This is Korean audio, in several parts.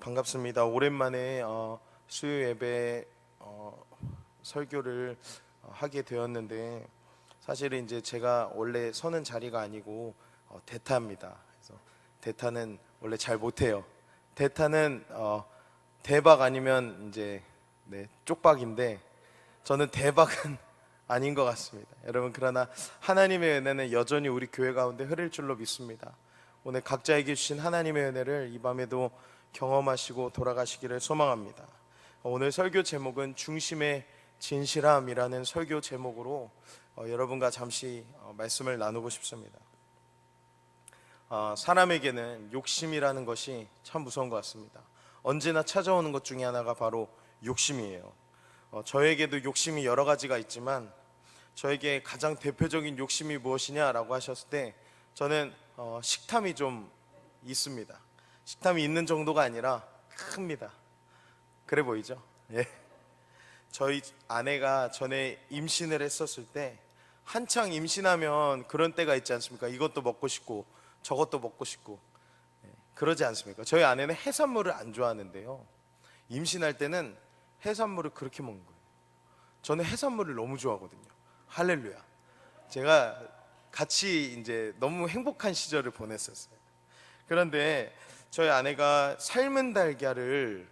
반갑습니다. 오랜만에 어, 수요 예배 어, 설교를 어, 하게 되었는데 사실은 이제 제가 원래 서는 자리가 아니고 어, 대타입니다. 그래서 대타는 원래 잘 못해요. 대타는 어, 대박 아니면 이제 네, 쪽박인데 저는 대박은 아닌 것 같습니다. 여러분 그러나 하나님의 은혜는 여전히 우리 교회 가운데 흐를 줄로 믿습니다. 오늘 각자에게 주신 하나님의 은혜를 이 밤에도 경험하시고 돌아가시기를 소망합니다. 오늘 설교 제목은 중심의 진실함이라는 설교 제목으로 어, 여러분과 잠시 어, 말씀을 나누고 싶습니다. 어, 사람에게는 욕심이라는 것이 참 무서운 것 같습니다. 언제나 찾아오는 것 중에 하나가 바로 욕심이에요. 어, 저에게도 욕심이 여러 가지가 있지만 저에게 가장 대표적인 욕심이 무엇이냐라고 하셨을 때 저는 어, 식탐이 좀 있습니다. 식탐이 있는 정도가 아니라 큽니다. 그래 보이죠? 예. 저희 아내가 전에 임신을 했었을 때 한창 임신하면 그런 때가 있지 않습니까? 이것도 먹고 싶고 저것도 먹고 싶고 예, 그러지 않습니까? 저희 아내는 해산물을 안 좋아하는데요. 임신할 때는 해산물을 그렇게 먹는 거예요. 저는 해산물을 너무 좋아하거든요. 할렐루야. 제가 같이 이제 너무 행복한 시절을 보냈었어요. 그런데 저희 아내가 삶은 달걀을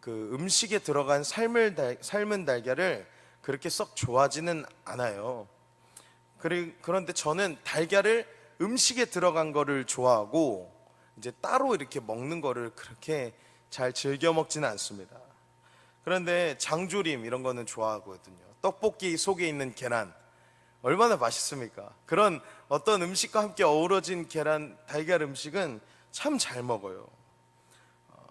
그 음식에 들어간 삶을 달, 삶은 달걀을 그렇게 썩 좋아하지는 않아요. 그리, 그런데 저는 달걀을 음식에 들어간 거를 좋아하고 이제 따로 이렇게 먹는 거를 그렇게 잘 즐겨 먹지는 않습니다. 그런데 장조림 이런 거는 좋아하거든요. 떡볶이 속에 있는 계란 얼마나 맛있습니까? 그런 어떤 음식과 함께 어우러진 계란 달걀 음식은 참 잘 먹어요. 어,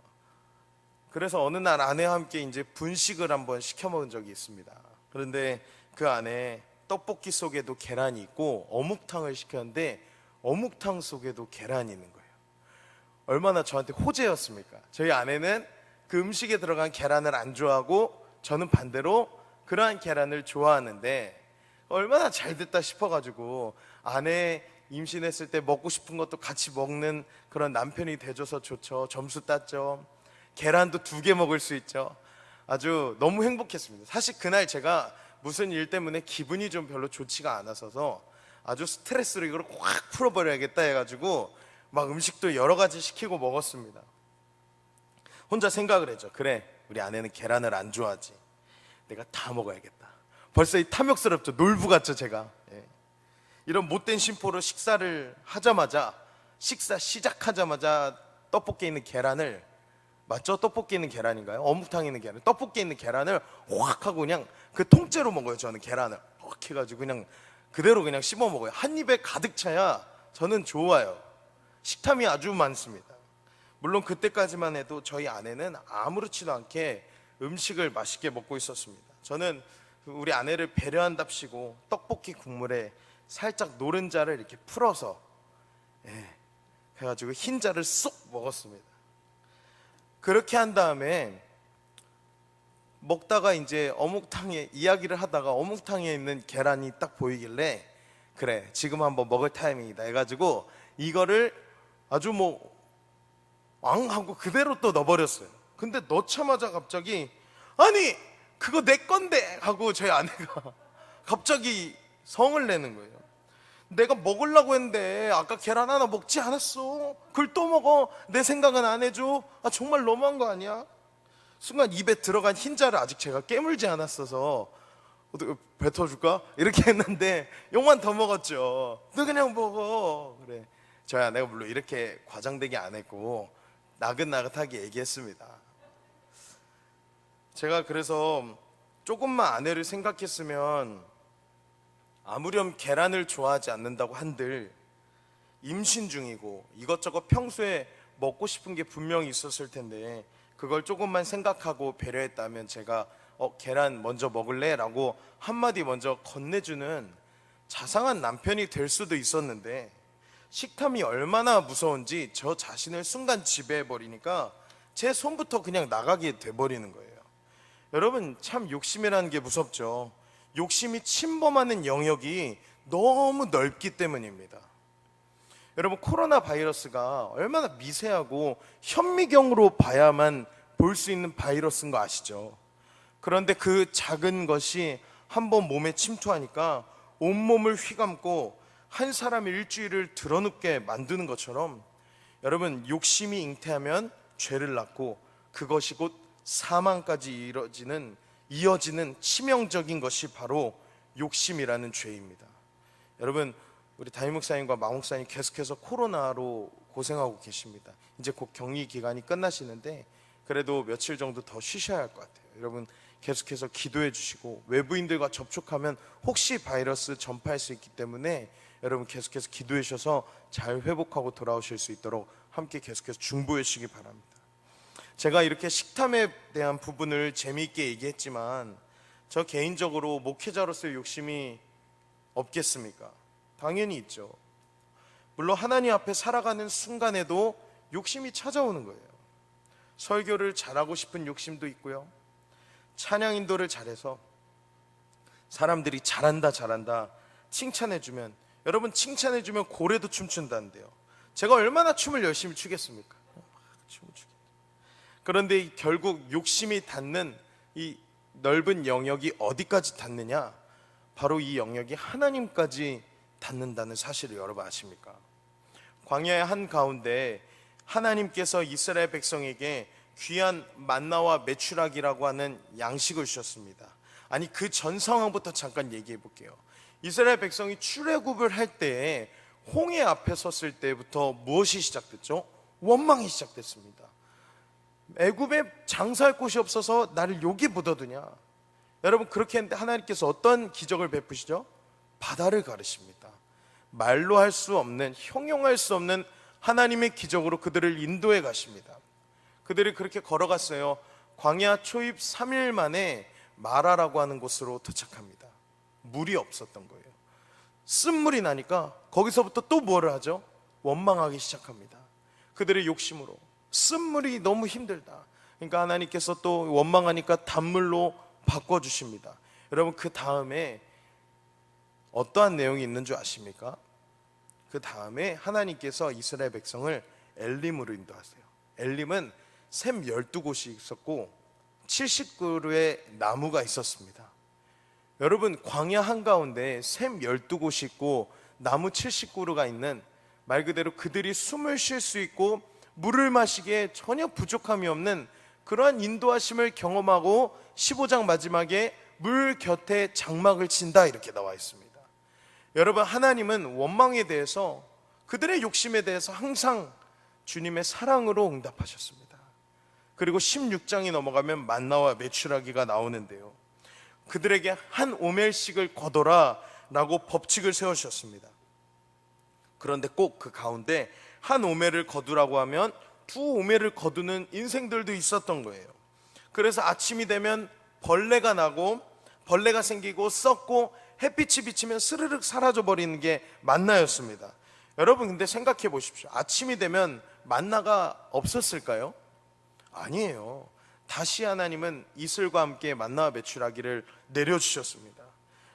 그래서 어느 날 아내와 함께 이제 분식을 한번 시켜 먹은 적이 있습니다. 그런데 그 안에 떡볶이 속에도 계란이 있고 어묵탕을 시켰는데 어묵탕 속에도 계란이 있는 거예요. 얼마나 저한테 호재였습니까? 저희 아내는 그 음식에 들어간 계란을 안 좋아하고 저는 반대로 그러한 계란을 좋아하는데 얼마나 잘 됐다 싶어가지고 아내 임신했을 때 먹고 싶은 것도 같이 먹는 그런 남편이 돼줘서 좋죠. 점수 땄죠. 계란도 두 개 먹을 수 있죠. 아주 너무 행복했습니다. 사실 그날 제가 무슨 일 때문에 기분이 좀 별로 좋지가 않아서서 아주 스트레스로 이걸 확 풀어버려야겠다 해가지고 막 음식도 여러 가지 시키고 먹었습니다. 혼자 생각을 했죠. 그래, 우리 아내는 계란을 안 좋아하지. 내가 다 먹어야겠다. 벌써 이 탐욕스럽죠. 놀부 같죠, 제가. 예. 이런 못된 심포로 식사를 하자마자 식사 시작하자마자 떡볶이에 있는 계란을 맞죠? 떡볶이에 있는 계란인가요? 어묵탕에 있는 계란. 떡볶이에 있는 계란을 확 하고 그냥 그 통째로 먹어요. 저는 계란을 확 해가지고 그냥 그대로 그냥 씹어 먹어요. 한 입에 가득 차야 저는 좋아요. 식탐이 아주 많습니다. 물론 그때까지만 해도 저희 아내는 아무렇지도 않게 음식을 맛있게 먹고 있었습니다. 저는 우리 아내를 배려한답시고 떡볶이 국물에 살짝 노른자를 이렇게 풀어서 예, 해가지고 흰자를 쏙 먹었습니다. 그렇게 한 다음에 먹다가 이제 어묵탕에 이야기를 하다가 어묵탕에 있는 계란이 딱 보이길래 그래 지금 한번 먹을 타이밍이다 해가지고 이거를 아주 뭐왕 하고 그대로 또 넣어버렸어요. 근데 넣자마자 갑자기 아니 그거 내 건데 하고 저희 아내가 갑자기 성을 내는 거예요. 내가 먹으려고 했는데 아까 계란 하나 먹지 않았어. 그걸 또 먹어. 내 생각은 안 해줘. 아 정말 너무한 거 아니야? 순간 입에 들어간 흰자를 아직 제가 깨물지 않았어서 어떻게 뱉어줄까? 이렇게 했는데 욕만 더 먹었죠. 너 그냥 먹어. 그래. 저희 아내가 물론 이렇게 과장되게 안 했고 나긋나긋하게 얘기했습니다. 제가 그래서 조금만 아내를 생각했으면 아무렴 계란을 좋아하지 않는다고 한들 임신 중이고 이것저것 평소에 먹고 싶은 게 분명히 있었을 텐데 그걸 조금만 생각하고 배려했다면 제가 어 계란 먼저 먹을래 라고 한마디 먼저 건네주는 자상한 남편이 될 수도 있었는데 식탐이 얼마나 무서운지 저 자신을 순간 지배해 버리니까 제 손부터 그냥 나가게 돼 버리는 거예요. 여러분 참 욕심이라는 게 무섭죠. 욕심이 침범하는 영역이 너무 넓기 때문입니다. 여러분 코로나 바이러스가 얼마나 미세하고 현미경으로 봐야만 볼 수 있는 바이러스인 거 아시죠? 그런데 그 작은 것이 한번 몸에 침투하니까 온몸을 휘감고 한 사람의 일주일을 드러눕게 만드는 것처럼 여러분 욕심이 잉태하면 죄를 낳고 그것이 곧 사망까지 이뤄지는 이어지는 치명적인 것이 바로 욕심이라는 죄입니다. 여러분 우리 담임 목사님과 마 목사님 계속해서 코로나로 고생하고 계십니다. 이제 곧 격리 기간이 끝나시는데 그래도 며칠 정도 더 쉬셔야 할 것 같아요. 여러분 계속해서 기도해 주시고 외부인들과 접촉하면 혹시 바이러스 전파할 수 있기 때문에 여러분 계속해서 기도해 주셔서 잘 회복하고 돌아오실 수 있도록 함께 계속해서 중보해 주시기 바랍니다. 제가 이렇게 식탐에 대한 부분을 재미있게 얘기했지만 저 개인적으로 목회자로서의 욕심이 없겠습니까? 당연히 있죠. 물론 하나님 앞에 살아가는 순간에도 욕심이 찾아오는 거예요. 설교를 잘하고 싶은 욕심도 있고요. 찬양 인도를 잘해서 사람들이 잘한다 잘한다 칭찬해 주면 여러분 칭찬해 주면 고래도 춤춘다는데요. 제가 얼마나 춤을 열심히 추겠습니까? 막 춤을 추겠. 그런데 이 결국 욕심이 닿는 이 넓은 영역이 어디까지 닿느냐? 바로 이 영역이 하나님까지 닿는다는 사실을 여러분 아십니까? 광야의 한 가운데 하나님께서 이스라엘 백성에게 귀한 만나와 메추락이라고 하는 양식을 주셨습니다. 아니 그 전 상황부터 잠깐 얘기해 볼게요. 이스라엘 백성이 출애굽을 할때 홍해 앞에 섰을 때부터 무엇이 시작됐죠? 원망이 시작됐습니다. 애굽에 장사할 곳이 없어서 나를 여기 묻어두냐? 여러분 그렇게 했는데 하나님께서 어떤 기적을 베푸시죠? 바다를 가르십니다. 말로 할 수 없는 형용할 수 없는 하나님의 기적으로 그들을 인도해 가십니다. 그들이 그렇게 걸어갔어요. 광야 초입 3일 만에 마라라고 하는 곳으로 도착합니다. 물이 없었던 거예요. 쓴물이 나니까 거기서부터 또 뭐를 하죠? 원망하기 시작합니다. 그들의 욕심으로 쓴물이 너무 힘들다. 그러니까 하나님께서 또 원망하니까 단물로 바꿔 주십니다. 여러분 그 다음에 어떠한 내용이 있는 줄 아십니까? 그 다음에 하나님께서 이스라엘 백성을 엘림으로 인도하세요. 엘림은 샘 12곳이 있었고 70그루의 나무가 있었습니다. 여러분 광야 한가운데 샘 12곳이 있고 나무 70그루가 있는 말 그대로 그들이 숨을 쉴 수 있고 물을 마시기에 전혀 부족함이 없는 그러한 인도하심을 경험하고 15장 마지막에 물 곁에 장막을 친다 이렇게 나와 있습니다. 여러분 하나님은 원망에 대해서 그들의 욕심에 대해서 항상 주님의 사랑으로 응답하셨습니다. 그리고 16장이 넘어가면 만나와 메추라기가 나오는데요. 그들에게 한 오멜씩을 거둬라 라고 법칙을 세우셨습니다. 그런데 꼭 그 가운데 한 오멜을 거두라고 하면 두 오멜을 거두는 인생들도 있었던 거예요. 그래서 아침이 되면 벌레가 나고 벌레가 생기고 썩고 햇빛이 비치면 스르륵 사라져 버리는 게 만나였습니다. 여러분 근데 생각해 보십시오. 아침이 되면 만나가 없었을까요? 아니에요. 다시 하나님은 이슬과 함께 만나와 배출하기를 내려주셨습니다.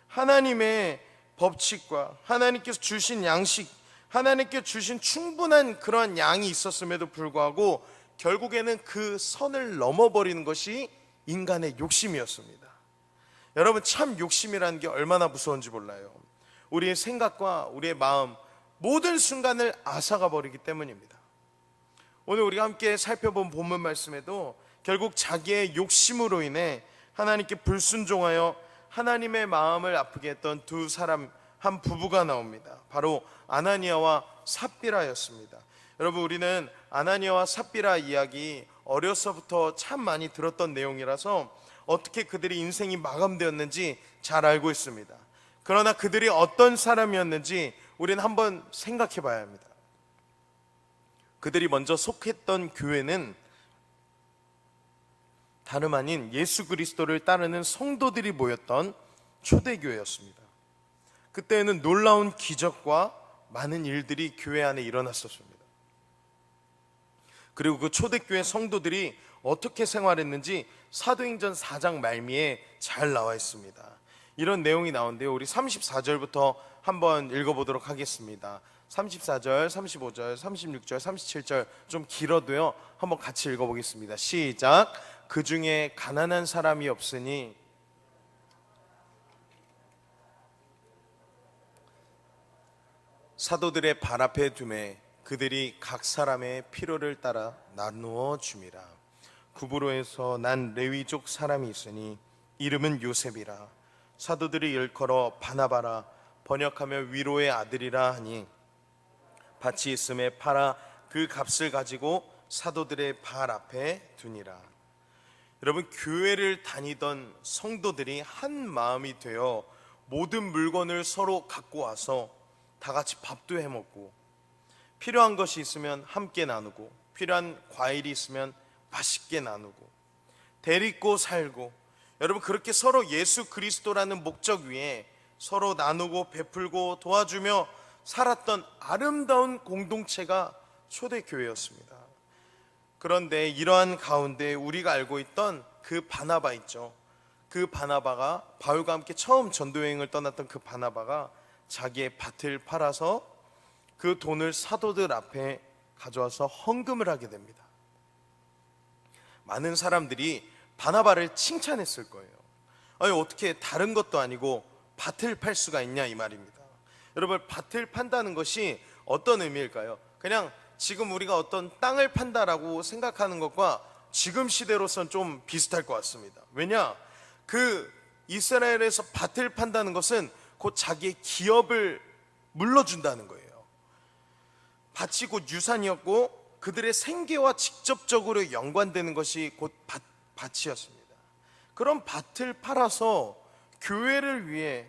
하나님의 법칙과 하나님께서 주신 양식, 하나님께 주신 충분한 그러한 양이 있었음에도 불구하고 결국에는 그 선을 넘어버리는 것이 인간의 욕심이었습니다. 여러분 참 욕심이라는 게 얼마나 무서운지 몰라요. 우리의 생각과 우리의 마음 모든 순간을 앗아가 버리기 때문입니다. 오늘 우리가 함께 살펴본 본문 말씀에도 결국 자기의 욕심으로 인해 하나님께 불순종하여 하나님의 마음을 아프게 했던 두 사람 한 부부가 나옵니다. 바로 아나니아와 삽비라였습니다. 여러분 우리는 아나니아와 삽비라 이야기 어려서부터 참 많이 들었던 내용이라서 어떻게 그들의 인생이 마감되었는지 잘 알고 있습니다. 그러나 그들이 어떤 사람이었는지 우리는 한번 생각해 봐야 합니다. 그들이 먼저 속했던 교회는 다름 아닌 예수 그리스도를 따르는 성도들이 모였던 초대교회였습니다. 그때에는 놀라운 기적과 많은 일들이 교회 안에 일어났었습니다. 그리고 그 초대교회 성도들이 어떻게 생활했는지 사도행전 4장 말미에 잘 나와 있습니다. 이런 내용이 나오는데요. 우리 34절부터 한번 읽어보도록 하겠습니다. 34절, 35절, 36절, 37절 좀 길어도요. 한번 같이 읽어보겠습니다. 시작. 그 중에 가난한 사람이 없으니 사도들의 발 앞에 두매 그들이 각 사람의 필요를 따라 나누어 줌이라. 구브로에서 난 레위족 사람이 있으니 이름은 요셉이라. 사도들이 일컬어 바나바라 번역하며 위로의 아들이라 하니 밭이 있음에 팔아 그 값을 가지고 사도들의 발 앞에 두니라. 여러분 교회를 다니던 성도들이 한 마음이 되어 모든 물건을 서로 갖고 와서 다 같이 밥도 해 먹고 필요한 것이 있으면 함께 나누고 필요한 과일이 있으면 맛있게 나누고 대립고 살고 여러분 그렇게 서로 예수 그리스도라는 목적 위에 서로 나누고 베풀고 도와주며 살았던 아름다운 공동체가 초대교회였습니다. 그런데 이러한 가운데 우리가 알고 있던 그 바나바 있죠. 그 바나바가 바울과 함께 처음 전도 여행을 떠났던 그 바나바가 자기의 밭을 팔아서 그 돈을 사도들 앞에 가져와서 헌금을 하게 됩니다. 많은 사람들이 바나바를 칭찬했을 거예요. 아니 어떻게 다른 것도 아니고 밭을 팔 수가 있냐 이 말입니다. 여러분 밭을 판다는 것이 어떤 의미일까요? 그냥 지금 우리가 어떤 땅을 판다라고 생각하는 것과 지금 시대로선 좀 비슷할 것 같습니다. 왜냐? 그 이스라엘에서 밭을 판다는 것은 곧 자기의 기업을 물러준다는 거예요. 밭이 곧 유산이었고 그들의 생계와 직접적으로 연관되는 것이 곧 밭, 밭이었습니다. 그런 밭을 팔아서 교회를 위해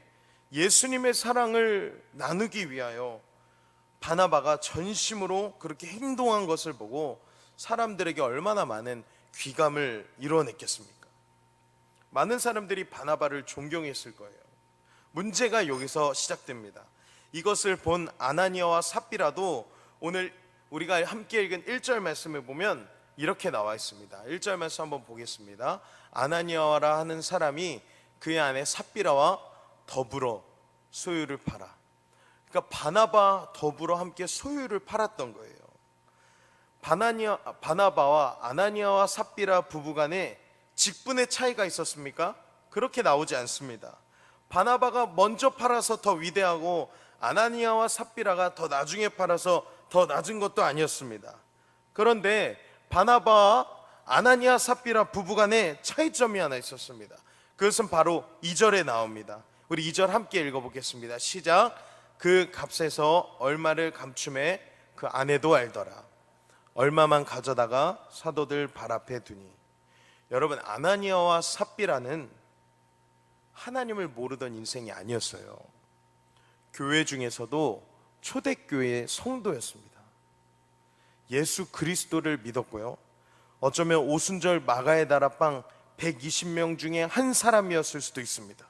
예수님의 사랑을 나누기 위하여 바나바가 전심으로 그렇게 행동한 것을 보고 사람들에게 얼마나 많은 귀감을 이뤄냈겠습니까? 많은 사람들이 바나바를 존경했을 거예요. 문제가 여기서 시작됩니다. 이것을 본 아나니아와 삽비라도 오늘 우리가 함께 읽은 1절 말씀을 보면 이렇게 나와 있습니다. 1절 말씀 한번 보겠습니다. 아나니아라 하는 사람이 그의 아내 삽비라와 더불어 소유를 팔아. 그러니까 바나바 더불어 함께 소유를 팔았던 거예요. 바나니아, 바나바와 아나니아와 삽비라 부부간에 직분의 차이가 있었습니까? 그렇게 나오지 않습니다. 바나바가 먼저 팔아서 더 위대하고 아나니아와 삽비라가 더 나중에 팔아서 더 낮은 것도 아니었습니다. 그런데 바나바와 아나니아 삽비라 부부간에 차이점이 하나 있었습니다. 그것은 바로 2절에 나옵니다. 우리 2절 함께 읽어보겠습니다. 시작. 그 값에서 얼마를 감춤해 그 아내도 알더라. 얼마만 가져다가 사도들 발 앞에 두니. 여러분 아나니아와 삽비라는 하나님을 모르던 인생이 아니었어요. 교회 중에서도 초대교회의 성도였습니다. 예수 그리스도를 믿었고요. 어쩌면 오순절 마가의 다락방 120명 중에 한 사람이었을 수도 있습니다.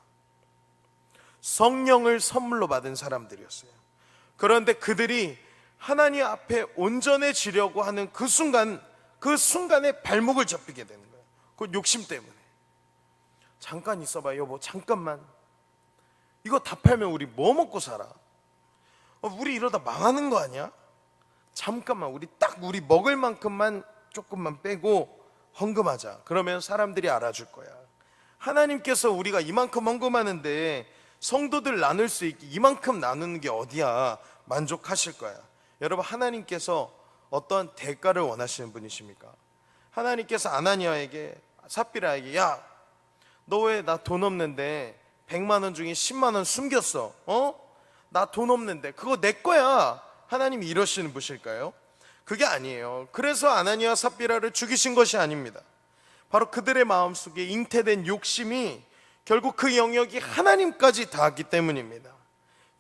성령을 선물로 받은 사람들이었어요. 그런데 그들이 하나님 앞에 온전해지려고 하는 그 순간, 그 순간에 발목을 잡히게 되는 거예요. 그 욕심 때문에. 잠깐 있어봐, 여보, 잠깐만. 이거 다 팔면 우리 뭐 먹고 살아? 어, 우리 이러다 망하는 거 아니야? 잠깐만, 우리 딱 우리 먹을 만큼만 조금만 빼고 헌금하자. 그러면 사람들이 알아줄 거야. 하나님께서 우리가 이만큼 헌금하는데 성도들 나눌 수 있게 이만큼 나누는 게 어디야? 만족하실 거야. 여러분, 하나님께서 어떤 대가를 원하시는 분이십니까? 하나님께서 아나니아에게 삽비라에게 야, 너 왜 나 돈 없는데 100만 원 중에 10만 원 숨겼어? 어? 나 돈 없는데 그거 내 거야. 하나님이 이러시는 분일까요? 그게 아니에요. 그래서 아나니아 삽비라를 죽이신 것이 아닙니다. 바로 그들의 마음속에 잉태된 욕심이 결국 그 영역이 하나님까지 닿았기 때문입니다.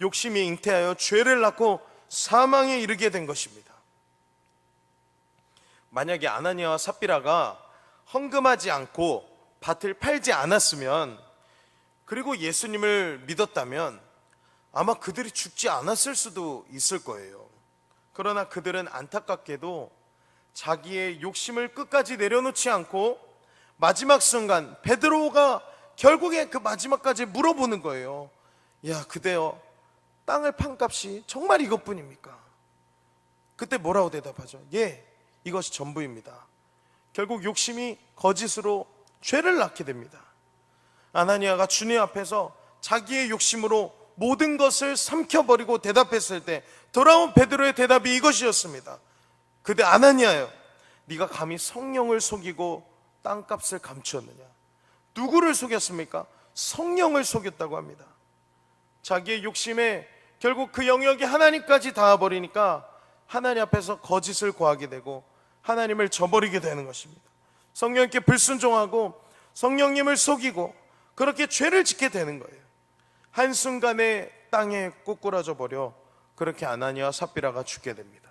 욕심이 잉태하여 죄를 낳고 사망에 이르게 된 것입니다. 만약에 아나니아와 삽비라가 헌금하지 않고 밭을 팔지 않았으면 그리고 예수님을 믿었다면 아마 그들이 죽지 않았을 수도 있을 거예요. 그러나 그들은 안타깝게도 자기의 욕심을 끝까지 내려놓지 않고 마지막 순간 베드로가 결국에 그 마지막까지 물어보는 거예요. 야, 그대여 땅을 판 값이 정말 이것뿐입니까? 그때 뭐라고 대답하죠? 예, 이것이 전부입니다. 결국 욕심이 거짓으로 죄를 낳게 됩니다. 아나니아가 주님 앞에서 자기의 욕심으로 모든 것을 삼켜버리고 대답했을 때 돌아온 베드로의 대답이 이것이었습니다. 그대 아나니아요. 네가 감히 성령을 속이고 땅값을 감추었느냐? 누구를 속였습니까? 성령을 속였다고 합니다. 자기의 욕심에 결국 그 영역이 하나님까지 닿아버리니까 하나님 앞에서 거짓을 구하게 되고 하나님을 저버리게 되는 것입니다. 성령께 불순종하고 성령님을 속이고 그렇게 죄를 짓게 되는 거예요. 한순간에 땅에 꼬꾸라져 버려 그렇게 아나니아와 삽비라가 죽게 됩니다.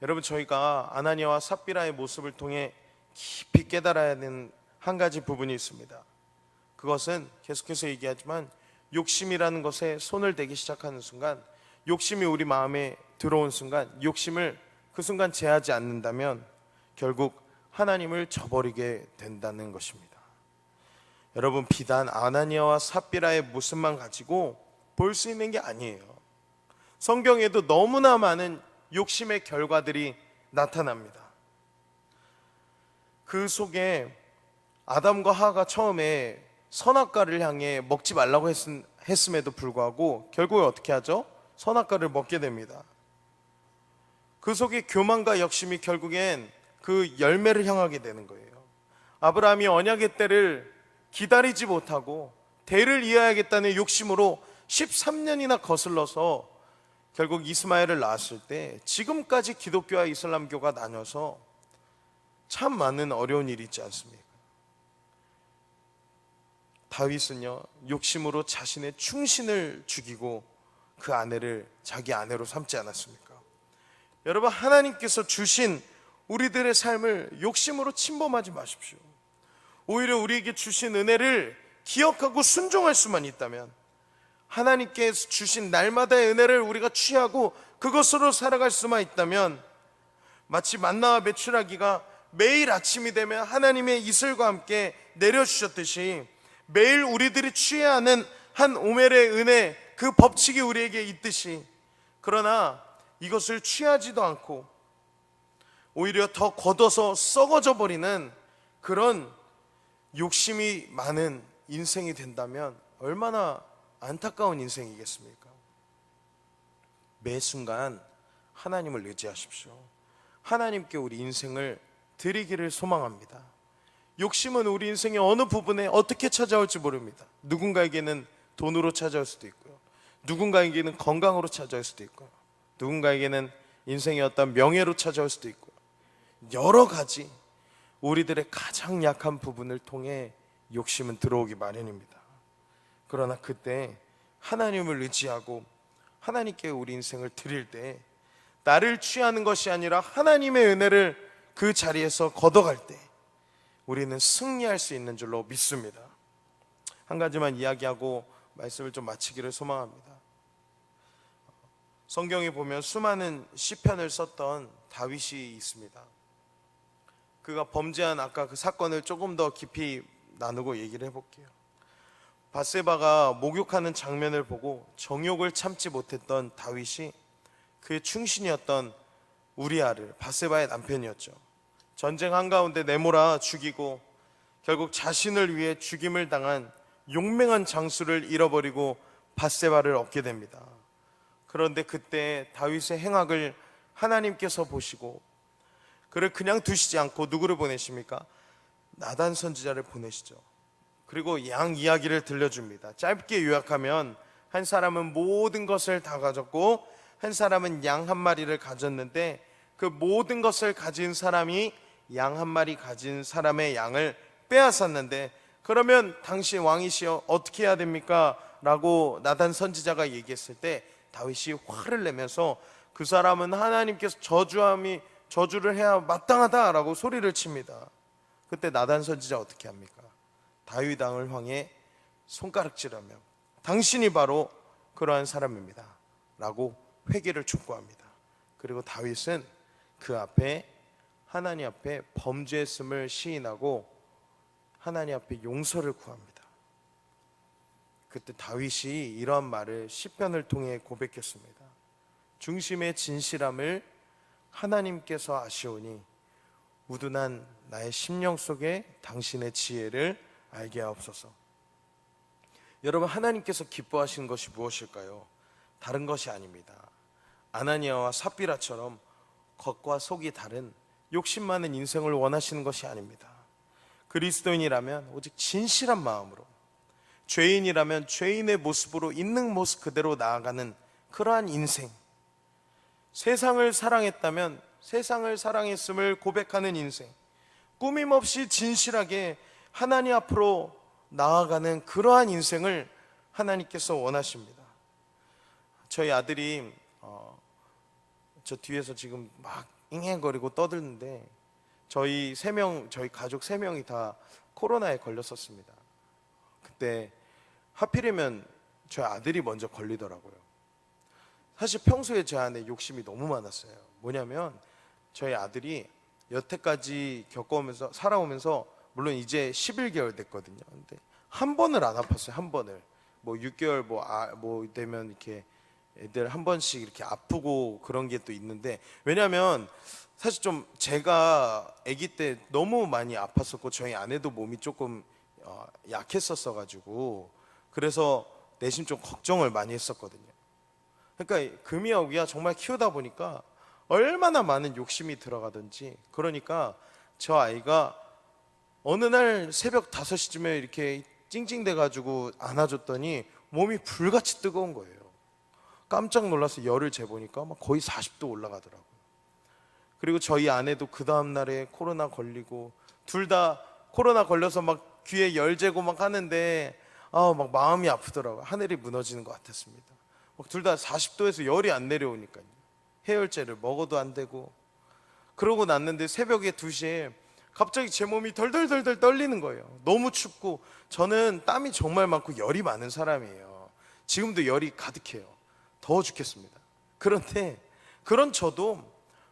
여러분 저희가 아나니아와 삽비라의 모습을 통해 깊이 깨달아야 하는 한 가지 부분이 있습니다. 그것은 계속해서 얘기하지만 욕심이라는 것에 손을 대기 시작하는 순간 욕심이 우리 마음에 들어온 순간 욕심을 그 순간 제하지 않는다면 결국 하나님을 저버리게 된다는 것입니다. 여러분 비단 아나니아와 삽비라의 모습만 가지고 볼 수 있는 게 아니에요. 성경에도 너무나 많은 욕심의 결과들이 나타납니다. 그 속에 아담과 하가 처음에 선악과를 향해 먹지 말라고 했음, 했음에도 불구하고 결국에 어떻게 하죠? 선악과를 먹게 됩니다. 그 속에 교만과 욕심이 결국엔 그 열매를 향하게 되는 거예요. 아브라함이 언약의 때를 기다리지 못하고 대를 이어야겠다는 욕심으로 13년이나 거슬러서 결국 이스마엘을 낳았을 때 지금까지 기독교와 이슬람교가 나눠서 참 많은 어려운 일이 있지 않습니까? 다윗은요 욕심으로 자신의 충신을 죽이고 그 아내를 자기 아내로 삼지 않았습니까? 여러분 하나님께서 주신 우리들의 삶을 욕심으로 침범하지 마십시오. 오히려 우리에게 주신 은혜를 기억하고 순종할 수만 있다면 하나님께 주신 날마다의 은혜를 우리가 취하고 그것으로 살아갈 수만 있다면 마치 만나와 메추라기가 매일 아침이 되면 하나님의 이슬과 함께 내려주셨듯이 매일 우리들이 취해야 하는 한 오멜의 은혜 그 법칙이 우리에게 있듯이 그러나 이것을 취하지도 않고 오히려 더 걷어서 썩어져 버리는 그런 욕심이 많은 인생이 된다면 얼마나 안타까운 인생이겠습니까? 매 순간 하나님을 의지하십시오. 하나님께 우리 인생을 드리기를 소망합니다. 욕심은 우리 인생의 어느 부분에 어떻게 찾아올지 모릅니다. 누군가에게는 돈으로 찾아올 수도 있고요. 누군가에게는 건강으로 찾아올 수도 있고요. 누군가에게는 인생의 어떤 명예로 찾아올 수도 있고요. 여러 가지 우리들의 가장 약한 부분을 통해 욕심은 들어오기 마련입니다. 그러나 그때 하나님을 의지하고 하나님께 우리 인생을 드릴 때 나를 취하는 것이 아니라 하나님의 은혜를 그 자리에서 걷어갈 때 우리는 승리할 수 있는 줄로 믿습니다. 한 가지만 이야기하고 말씀을 좀 마치기를 소망합니다. 성경에 보면 수많은 시편을 썼던 다윗이 있습니다. 그가 범죄한 아까 그 사건을 조금 더 깊이 나누고 얘기를 해볼게요. 바세바가 목욕하는 장면을 보고 정욕을 참지 못했던 다윗이 그의 충신이었던 우리아를 바세바의 남편이었죠. 전쟁 한가운데 내몰아 죽이고 결국 자신을 위해 죽임을 당한 용맹한 장수를 잃어버리고 바세바를 얻게 됩니다. 그런데 그때 다윗의 행악을 하나님께서 보시고 그를 그냥 두시지 않고 누구를 보내십니까? 나단 선지자를 보내시죠. 그리고 양 이야기를 들려줍니다. 짧게 요약하면 한 사람은 모든 것을 다 가졌고 한 사람은 양 한 마리를 가졌는데 그 모든 것을 가진 사람이 양 한 마리 가진 사람의 양을 빼앗았는데 그러면 당시 왕이시여 어떻게 해야 됩니까? 라고 나단 선지자가 얘기했을 때 다윗이 화를 내면서 그 사람은 하나님께서 저주함이 저주를 해야 마땅하다라고 소리를 칩니다. 그때 나단 선지자 어떻게 합니까? 다윗 왕을 향해 손가락질하며 당신이 바로 그러한 사람입니다. 라고 회개를 촉구합니다. 그리고 다윗은 그 앞에 하나님 앞에 범죄했음을 시인하고 하나님 앞에 용서를 구합니다. 그때 다윗이 이러한 말을 시편을 통해 고백했습니다. 중심의 진실함을 하나님께서 아시오니 우둔한 나의 심령 속에 당신의 지혜를 알게 하옵소서. 여러분 하나님께서 기뻐하시는 것이 무엇일까요? 다른 것이 아닙니다. 아나니아와 삽비라처럼 겉과 속이 다른 욕심 많은 인생을 원하시는 것이 아닙니다. 그리스도인이라면 오직 진실한 마음으로 죄인이라면 죄인의 모습으로 있는 모습 그대로 나아가는 그러한 인생. 세상을 사랑했다면 세상을 사랑했음을 고백하는 인생. 꾸밈없이 진실하게 하나님 앞으로 나아가는 그러한 인생을 하나님께서 원하십니다. 저희 아들이 어, 저 뒤에서 지금 막 잉행거리고 떠드는데 저희 세 명, 저희 가족 세 명이 다 코로나에 걸렸었습니다. 그때 하필이면 저희 아들이 먼저 걸리더라고요. 사실 평소에 제 안에 욕심이 너무 많았어요. 뭐냐면 저희 아들이 여태까지 겪어오면서 살아오면서 물론 이제 11개월 됐거든요. 근데 한 번을 안 아팠어요. 한 번을. 뭐 6개월 뭐, 아, 뭐 되면 이렇게 애들 한 번씩 이렇게 아프고 그런 게 또 있는데 왜냐면 사실 좀 제가 아기 때 너무 많이 아팠었고 저희 아내도 몸이 조금 어, 약했었어 가지고 그래서 내심 좀 걱정을 많이 했었거든요. 그러니까 금이야 오기야 정말 키우다 보니까 얼마나 많은 욕심이 들어가든지 그러니까 저 아이가 어느 날 새벽 5시쯤에 이렇게 찡찡대 가지고 안아줬더니 몸이 불같이 뜨거운 거예요. 깜짝 놀라서 열을 재보니까 막 거의 40도 올라가더라고요. 그리고 저희 아내도 그 다음 날에 코로나 걸리고 둘 다 코로나 걸려서 막 귀에 열 재고 막 하는데 아 막 마음이 아프더라고요. 하늘이 무너지는 것 같았습니다. 둘 다 40도에서 열이 안 내려오니까요. 해열제를 먹어도 안 되고 그러고 났는데 새벽에 2시에 갑자기 제 몸이 덜덜덜덜 떨리는 거예요. 너무 춥고 저는 땀이 정말 많고 열이 많은 사람이에요. 지금도 열이 가득해요. 더워 죽겠습니다. 그런데 그런 저도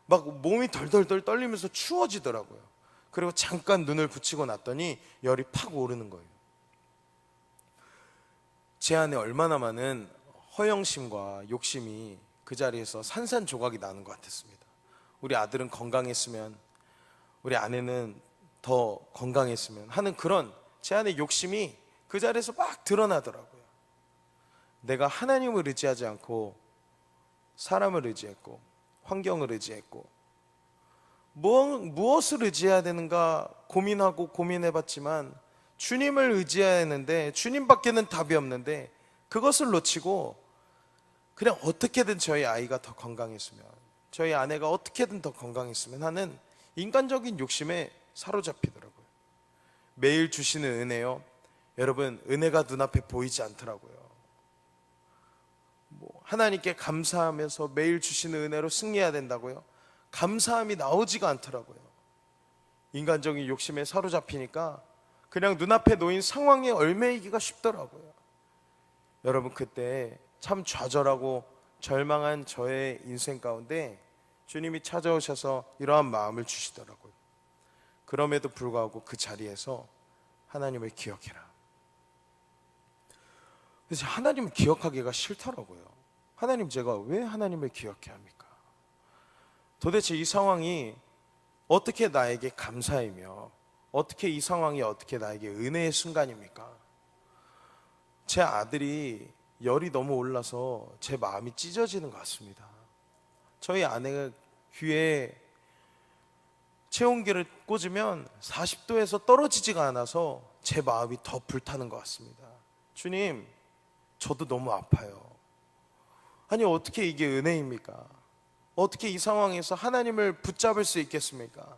막 몸이 덜덜덜 떨리면서 추워지더라고요. 그리고 잠깐 눈을 붙이고 났더니 열이 팍 오르는 거예요. 제 안에 얼마나 많은 허영심과 욕심이 그 자리에서 산산조각이 나는 것 같았습니다. 우리 아들은 건강했으면 우리 아내는 더 건강했으면 하는 그런 제 안의 욕심이 그 자리에서 막 드러나더라고요. 내가 하나님을 의지하지 않고 사람을 의지했고 환경을 의지했고 무엇, 무엇을 의지해야 되는가 고민하고 고민해봤지만 주님을 의지해야 했는데 주님밖에는 답이 없는데 그것을 놓치고 그냥 어떻게든 저희 아이가 더 건강했으면 저희 아내가 어떻게든 더 건강했으면 하는 인간적인 욕심에 사로잡히더라고요. 매일 주시는 은혜요. 여러분 은혜가 눈앞에 보이지 않더라고요. 뭐 하나님께 감사하면서 매일 주시는 은혜로 승리해야 된다고요. 감사함이 나오지가 않더라고요. 인간적인 욕심에 사로잡히니까 그냥 눈앞에 놓인 상황에 얽매이기가 쉽더라고요. 여러분 그때 참 좌절하고 절망한 저의 인생 가운데 주님이 찾아오셔서 이러한 마음을 주시더라고요. 그럼에도 불구하고 그 자리에서 하나님을 기억해라. 그래서 하나님을 기억하기가 싫더라고요. 하나님 제가 왜 하나님을 기억해야 합니까? 도대체 이 상황이 어떻게 나에게 감사이며 어떻게 이 상황이 어떻게 나에게 은혜의 순간입니까? 제 아들이 열이 너무 올라서 제 마음이 찢어지는 것 같습니다. 저희 아내가 귀에 체온계를 꽂으면 40도에서 떨어지지가 않아서 제 마음이 더 불타는 것 같습니다. 주님, 저도 너무 아파요. 아니, 어떻게 이게 은혜입니까? 어떻게 이 상황에서 하나님을 붙잡을 수 있겠습니까?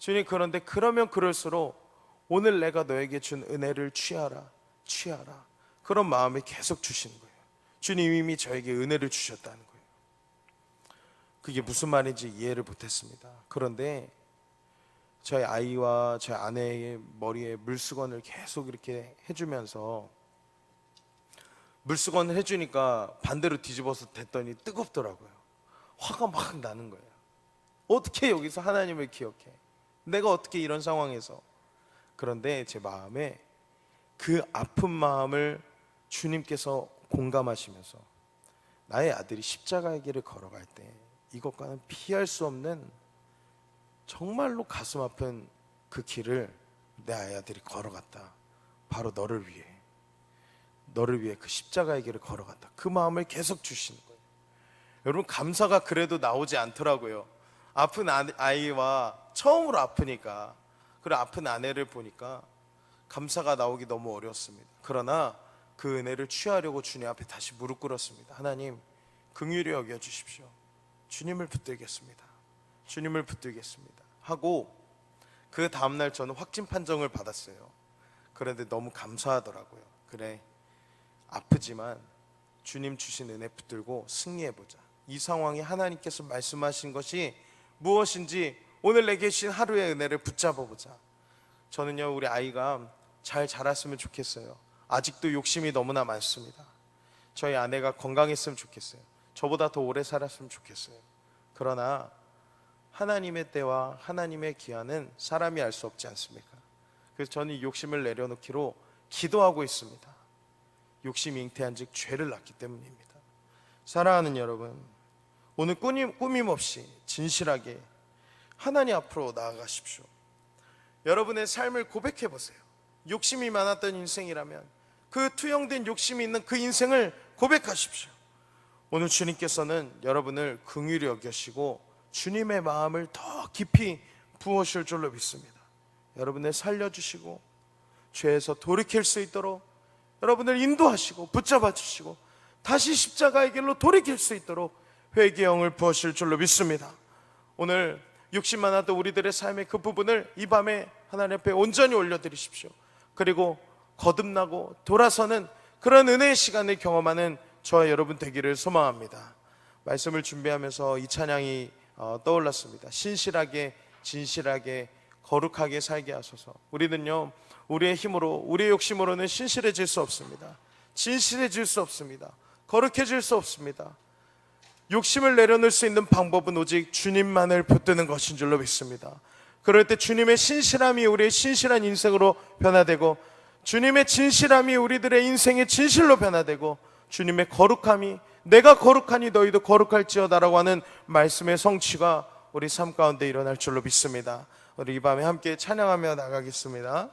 주님, 그런데 그러면 그럴수록 오늘 내가 너에게 준 은혜를 취하라, 취하라. 그런 마음을 계속 주시는 거예요. 주님 이미 저에게 은혜를 주셨다는 거예요. 그게 무슨 말인지 이해를 못했습니다. 그런데 저희 아이와 제 아내의 머리에 물수건을 계속 이렇게 해주면서 물수건을 해주니까 반대로 뒤집어서 댔더니 뜨겁더라고요. 화가 막 나는 거예요. 어떻게 여기서 하나님을 기억해? 내가 어떻게 이런 상황에서? 그런데 제 마음에 그 아픈 마음을 주님께서 공감하시면서 나의 아들이 십자가의 길을 걸어갈 때 이것과는 피할 수 없는 정말로 가슴 아픈 그 길을 내 아들이 걸어갔다. 바로 너를 위해. 너를 위해 그 십자가의 길을 걸어갔다. 그 마음을 계속 주시는 거예요. 여러분 감사가 그래도 나오지 않더라고요. 아픈 아- 아이와 처음으로 아프니까 그리고 아픈 아내를 보니까 감사가 나오기 너무 어려웠습니다. 그러나 그 은혜를 취하려고 주님 앞에 다시 무릎 꿇었습니다. 하나님 긍휼히 여겨 주십시오. 주님을 붙들겠습니다. 주님을 붙들겠습니다. 하고 그 다음 날 저는 확진 판정을 받았어요. 그런데 너무 감사하더라고요. 그래 아프지만 주님 주신 은혜 붙들고 승리해 보자. 이 상황에 하나님께서 말씀하신 것이 무엇인지 오늘 내게 주신 하루의 은혜를 붙잡아 보자. 저는요 우리 아이가 잘 자랐으면 좋겠어요. 아직도 욕심이 너무나 많습니다. 저희 아내가 건강했으면 좋겠어요. 저보다 더 오래 살았으면 좋겠어요. 그러나 하나님의 때와 하나님의 기한은 사람이 알 수 없지 않습니까? 그래서 저는 이 욕심을 내려놓기로 기도하고 있습니다. 욕심이 잉태한 즉 죄를 낳기 때문입니다. 사랑하는 여러분, 오늘 꾸밈, 꾸밈 없이 진실하게 하나님 앞으로 나아가십시오. 여러분의 삶을 고백해 보세요. 욕심이 많았던 인생이라면 그 투영된 욕심이 있는 그 인생을 고백하십시오. 오늘 주님께서는 여러분을 긍휼히 여겨시고 주님의 마음을 더 깊이 부으실 줄로 믿습니다. 여러분을 살려주시고 죄에서 돌이킬 수 있도록 여러분을 인도하시고 붙잡아 주시고 다시 십자가의 길로 돌이킬 수 있도록 회개형을 부으실 줄로 믿습니다. 오늘 욕심 많았던 우리들의 삶의 그 부분을 이 밤에 하나님 앞에 온전히 올려드리십시오. 그리고 거듭나고 돌아서는 그런 은혜의 시간을 경험하는 저와 여러분 되기를 소망합니다. 말씀을 준비하면서 이 찬양이 어, 떠올랐습니다. 신실하게, 진실하게, 거룩하게 살게 하소서. 우리는요, 우리의 힘으로, 우리의 욕심으로는 신실해질 수 없습니다. 진실해질 수 없습니다. 거룩해질 수 없습니다. 욕심을 내려놓을 수 있는 방법은 오직 주님만을 붙드는 것인 줄로 믿습니다. 그럴 때 주님의 신실함이 우리의 신실한 인생으로 변화되고 주님의 진실함이 우리들의 인생의 진실로 변화되고 주님의 거룩함이 내가 거룩하니 너희도 거룩할지어다라고 하는 말씀의 성취가 우리 삶 가운데 일어날 줄로 믿습니다. 우리 이 밤에 함께 찬양하며 나가겠습니다.